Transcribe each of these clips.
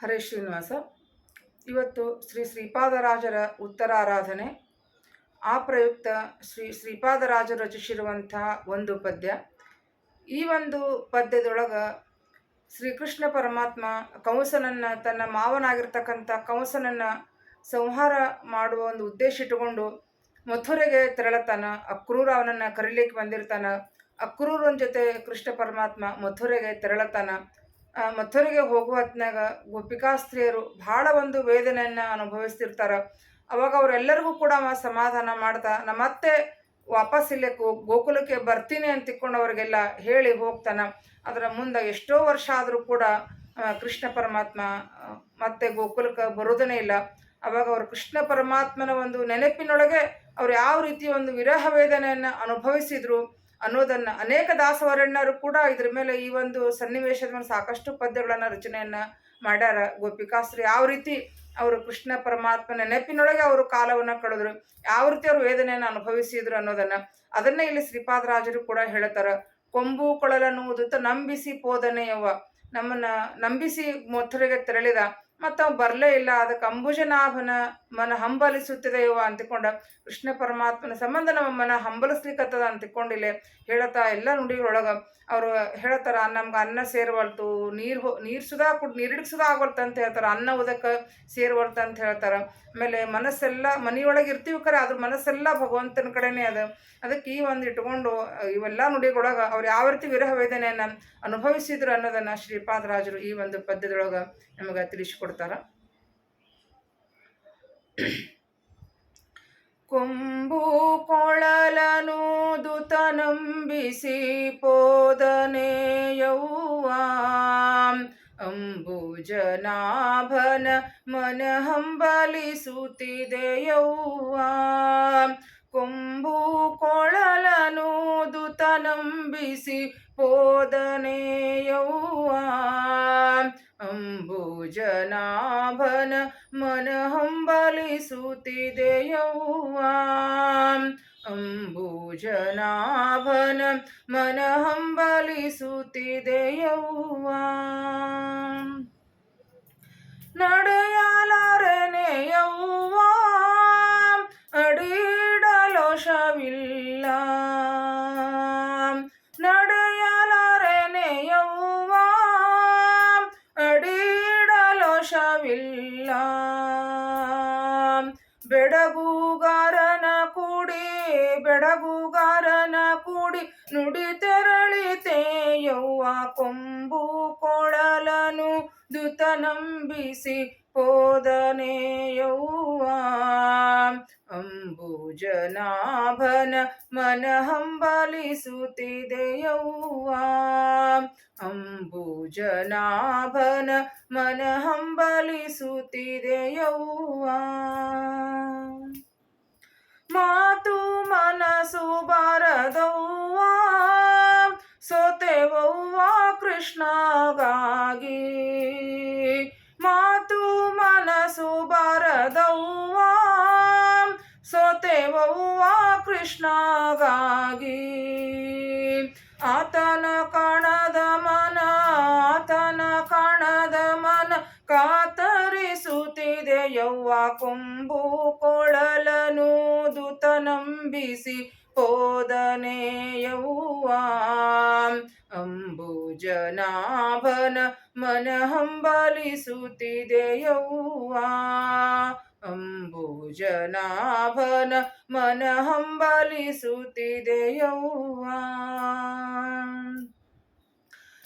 ಹರೇ ಶ್ರೀನಿವಾಸ. ಇವತ್ತು ಶ್ರೀ ಶ್ರೀಪಾದರಾಜರ ಉತ್ತರಾರಾಧನೆ. ಆ ಪ್ರಯುಕ್ತ ಶ್ರೀ ಶ್ರೀಪಾದರಾಜರು ರಚಿಸಿರುವಂತಹ ಒಂದು ಪದ್ಯ. ಈ ಒಂದು ಪದ್ಯದೊಳಗೆ ಶ್ರೀಕೃಷ್ಣ ಪರಮಾತ್ಮ ಕಂಸನನ್ನು ತನ್ನ ಮಾವನಾಗಿರ್ತಕ್ಕಂಥ ಕಂಸನನ್ನು ಸಂಹಾರ ಮಾಡುವ ಒಂದು ಉದ್ದೇಶ ಇಟ್ಟುಕೊಂಡು ಮಥುರೆಗೆ ತೆರಳತಾನ. ಅಕ್ರೂರ ಅವನನ್ನು ಕರೀಲಿಕ್ಕೆ ಬಂದಿರ್ತಾನೆ. ಅಕ್ರೂರನ ಜೊತೆ ಕೃಷ್ಣ ಪರಮಾತ್ಮ ಮಥುರೆಗೆ ತೆರಳತಾನ. ಮಥುರೆಗೆ ಹೋಗುವ ಗೋಪಿಕಾ ಗೋಪಿಕಾಸ್ತ್ರೀಯರು ಭಾಳ ಒಂದು ವೇದನೆಯನ್ನು ಅನುಭವಿಸ್ತಿರ್ತಾರ. ಅವಾಗ ಅವರೆಲ್ಲರಿಗೂ ಕೂಡ ಸಮಾಧಾನ ಮಾಡ್ತಾ ನಮ್ಮ ಮತ್ತೆ ವಾಪಸ್ ಇಲ್ಲೇ ಗೋಕುಲಕ್ಕೆ ಬರ್ತೀನಿ ಅಂತ ತಿಕ್ಕೊಂಡು ಅವ್ರಿಗೆಲ್ಲ ಹೇಳಿ ಹೋಗ್ತಾನ. ಅದರ ಮುಂದೆ ಎಷ್ಟೋ ವರ್ಷ ಆದರೂ ಕೂಡ ಕೃಷ್ಣ ಪರಮಾತ್ಮ ಮತ್ತೆ ಗೋಕುಲಕ್ಕೆ ಬರೋದನೇ ಇಲ್ಲ. ಅವಾಗ ಅವರು ಕೃಷ್ಣ ಪರಮಾತ್ಮನ ಒಂದು ನೆನಪಿನೊಳಗೆ ಅವ್ರು ಯಾವ ರೀತಿ ಒಂದು ವಿರಹ ವೇದನೆಯನ್ನು ಅನುಭವಿಸಿದ್ರು ಅನ್ನೋದನ್ನು ಅನೇಕ ದಾಸವರಣ್ಣರು ಕೂಡ ಇದ್ರ ಮೇಲೆ ಈ ಒಂದು ಸನ್ನಿವೇಶದ ಮೇಲೆ ಸಾಕಷ್ಟು ಪದ್ಯಗಳನ್ನು ರಚನೆಯನ್ನು ಮಾಡ್ಯಾರ. ಗೋಪಿಕಾಸ್ತ್ರಿ ಯಾವ ರೀತಿ ಅವರು ಕೃಷ್ಣ ಪರಮಾತ್ಮನ ನೆನಪಿನೊಳಗೆ ಅವರು ಕಾಲವನ್ನು ಕಳೆದ್ರು, ಯಾವ ರೀತಿ ಅವರು ವೇದನೆಯನ್ನು ಅನುಭವಿಸಿದ್ರು ಅನ್ನೋದನ್ನು ಅದನ್ನೇ ಇಲ್ಲಿ ಶ್ರೀಪಾದರಾಜರು ಕೂಡ ಹೇಳ್ತಾರೆ. ಕೊಂಬು ಕೊಳಲನ್ನುವುದು ನಂಬಿಸಿ ಪೋದನೆಯವ ನಮ್ಮನ್ನ ನಂಬಿಸಿ ಮೊಥರಿಗೆ ತೆರಳಿದ ಮತ್ತು ಅವ ಬರಲೇ ಇಲ್ಲ. ಅದಕ್ಕೆ ಅಂಬುಜನಾಭನ ಮನ ಹಂಬಲಿಸುತ್ತಿದೆಯೋ ಅಂತಿಕೊಂಡ ಕೃಷ್ಣ ಪರಮಾತ್ಮನ ಸಂಬಂಧ ನಮ್ಮ ಮನ ಹಂಬಲಿಸ್ಲಿಕ್ಕತ್ತದ ಅಂತಿಕೊಂಡಿಲ್ಲ ಹೇಳತ್ತಾ ಎಲ್ಲ ನುಡಿಗಳೊಳಗೆ ಅವರು ಹೇಳ್ತಾರೆ, ನಮ್ಗೆ ಅನ್ನ ಸೇರ್ವಲ್ತು, ನೀರು ಹೋ, ನೀರು ಸುಧಾ ಕುಡ್ ನೀರಿಡಿಗೆ ಸುಧಾ ಆಗೋಲ್ತು ಅಂತ ಹೇಳ್ತಾರೆ, ಅನ್ನ ಉದಕ್ಕೆ ಸೇರ್ವಲ್ತು ಅಂತ ಹೇಳ್ತಾರೆ. ಆಮೇಲೆ ಮನಸ್ಸೆಲ್ಲ, ಮನೆಯೊಳಗೆ ಇರ್ತೀವಿ ಕರೆ ಅದ್ರ ಮನಸ್ಸೆಲ್ಲ ಭಗವಂತನ ಕಡೆನೇ ಅದ. ಅದಕ್ಕೆ ಈ ಒಂದು ಇಟ್ಕೊಂಡು, ಇವೆಲ್ಲ ನುಡಿಗಳೊಳಗೆ ಅವ್ರು ಯಾವ ರೀತಿ ವಿರಹ ವೇದನೆಯನ್ನು ಅನುಭವಿಸಿದ್ರು ಅನ್ನೋದನ್ನು ಶ್ರೀಪಾದರಾಜರು ಈ ಒಂದು ಪದ್ಯದೊಳಗೆ ನಮಗೆ ತಿಳಿಸಿಕೊಡ್ತಾರ. ಕೊಳಲನು ದುತ ನಂಬಿಸಿ ಪೋದನೆಯವ್ವ. ಅಂಬುಜನಾಭನ ಮನ ಹಂಬಲಿಸುತ್ತಿದೆಯವ್ವ ಕೊಂಬು ಕೊಳಲನು ದುತ ನಂಬಿಸಿ ಪೋದನೆಯವ್ವ ಅಂಬುಜನಾಭನ ಮನ ಹಂಬಲಿಸುತ್ತಿದೆಯವ್ವ? ಅಂಬುಜನಾಭನ ಮನ ಹಂಬಲಿಸುತ್ತಿದೆಯವ್ವ? ನಡೆಯಲಾರನೆಯವ್ವ? ಅಡಿಡಲೋಷವಿಲ್ಲ. ಬೆಡಗುಗಾರನ ಕೂಡಿ ನುಡಿ ತೆರಳಿತೆಯವ್ವ ಕೊಂಬು ಕೊಳಲನು ದುತ ನಂಬಿಸಿ ಹೋದನೆಯವ್ವ. ಅಂಬುಜನಾಭನ ಮನ ಹಂಬಲಿಸುತ್ತಿದೆಯವ್ವ. ಅಂಬುಜನಾಭನ ಮನ ಹಂಬಲಿಸುತ್ತಿದೆಯವ್ವ. ಮಾತು ಮನಸ್ಸು ಬಾರದವ್ವ ಸೋತೆವವ್ವ ಕೃಷ್ಣಗಾಗಿ. ಮಾತು ಮನಸು ಬಾರದವ್ವ ಸೋತೆವವ್ವ ಕೃಷ್ಣಗಾಗಿ. ಆತನ ಕಣದ ಮನ, ಆತನ ಕಣದ ಮನ ಕಾತರಿಸುತ್ತಿದೆ ಯವ್ವ ಕೊಂಬು ಕೊಳಲನು ನಂಬಿಸಿ ಪೋದನೆಯವ್ವ. ಅಂಬುಜನಾಭನ ಮನ ಹಂಬಲಿಸುತ್ತಿದೆಯವ್ವ ಅಂಬುಜನಾಭನ ಮನ ಹಂಬಲಿಸುತ್ತಿದೆಯವ್ವ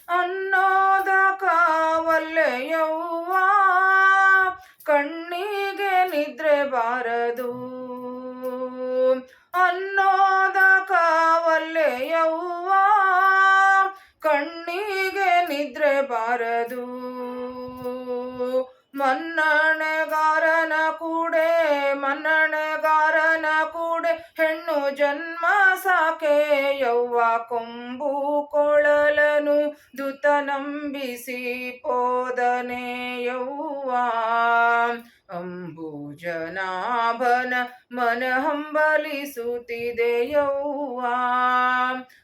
ಅನ್ನೋದ ಕಾವಲ್ಲೆಯವ್ವ. ಕಣ್ಣಿಗೆ ನಿದ್ರೆ ಬಾರದು. ಹೆಣ್ಣು ಜನ್ಮ ಸಾಕೆ, ಯವ್ವ ಕೊಂಬು ಕೊಳಲನು ದುತ ನಂಬಿಸಿ ಪೋದನೆ, ಯವ್ವ ಅಂಬುಜನಾಭನ ಮನ ಹಂಬಲಿಸುತ್ತಿದೆ ಯೌವ್ವ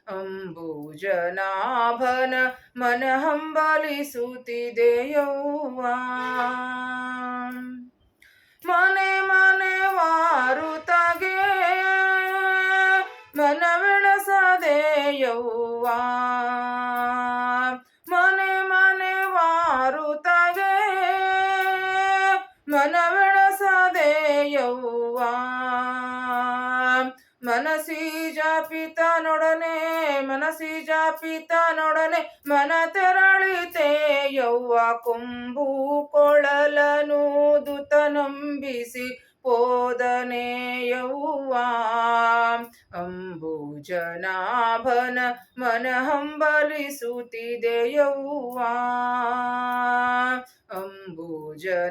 ಅಂಬುಜನಾಭನ ಮನ ಹಂಬಲಿಸುತ್ತಿದೆ ಯೌವ್ವ ಮನೆ ಮನೆ ಮನವೆಳಸದೆ ಮನಸಿ ಜಾಪಿತನೊಡನೆ ಮನಸಿ ಜಾಪಿತನೊಡನೆ ಮನ ತೆರಳಿತೆ ಯೌವ ಕೊಂಬು ಕೊಳಲನು ದುತ ನಂಬಿಸಿ ಪೋದನೆ ಅಂಬುಜನಾಭನ ಮನ ಹಂಬಲಿಸುತ್ತಿದೆ ಯೌವ ಅಂಬುಜನಾಭನ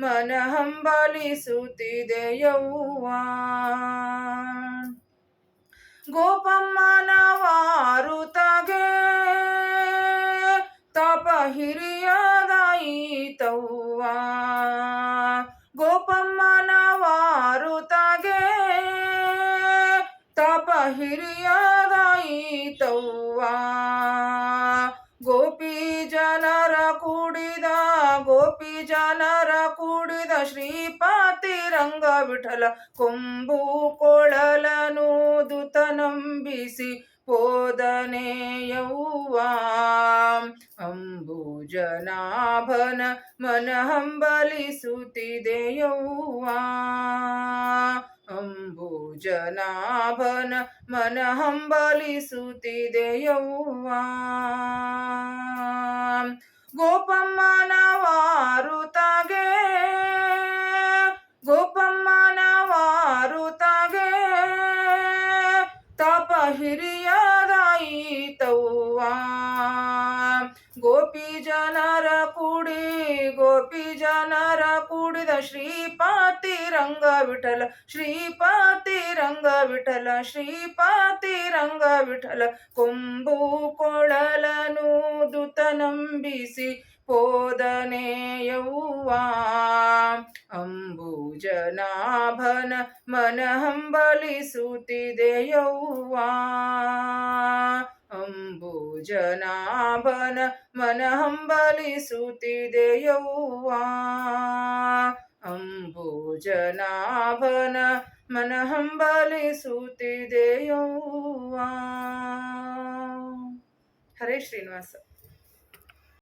ಮನ ಹಂಬಲಿಸುತ್ತಿದೆ ಯೌವ ಗೋಪಮ್ಮನ ವಾರುತಗೆ ತಪ ಹಿರಿಯದಾಯಿತವ್ವ ಹಿರಿಯದಾಯಿತವ್ವ ಗೋಪಿ ಜನರ ಕೂಡಿದ ಗೋಪಿ ಜನರ ಕೂಡಿದ ಶ್ರೀಪಾತಿ ರಂಗ ವಿಠಲ. ಕೊಂಬು ಕೊಳಲನು ದುತ ನಂಬಿಸಿ ಯೌವ್ವ ಅಂಬುಜನಾಭನ ಮನ ಹಂಬಲಿಸುತ್ತಿದೆ ಅಂಬುಜನಾಭನ ಮನ ಹಂಬಲಿಸುತ್ತಿದೆ ಯೌವ್ವ ಗೋಪಮ್ಮನ ಗೋಪಿ ಜನರ ಕೂಡಿದ ಶ್ರೀಪಾತಿ ರಂಗ ವಿಠಲ ಶ್ರೀಪಾತಿ ರಂಗ ವಿಠಲ ಶ್ರೀಪಾತಿ ರಂಗ ವಿಠಲ ಕೊಂಬು ಕೊಳಲನು ದುತ ನಂಬಿಸಿ ಅಂಬುಜನಾಭನ ಮನ ಹಂಬಲಿಸುತ್ತಿದೆ ಯೌವ್ವ. ಅಂಬುಜನಾಭನ ಮನ ಹಂಬಲಿಸುತ್ತಿದೆ ಯೌವ್ವ? ಅಂಬುಜನಾಭನ ಮನ ಹಂಬಲಿಸುತ್ತಿದೆ ಹರೇ ಶ್ರೀನಿವಾಸ.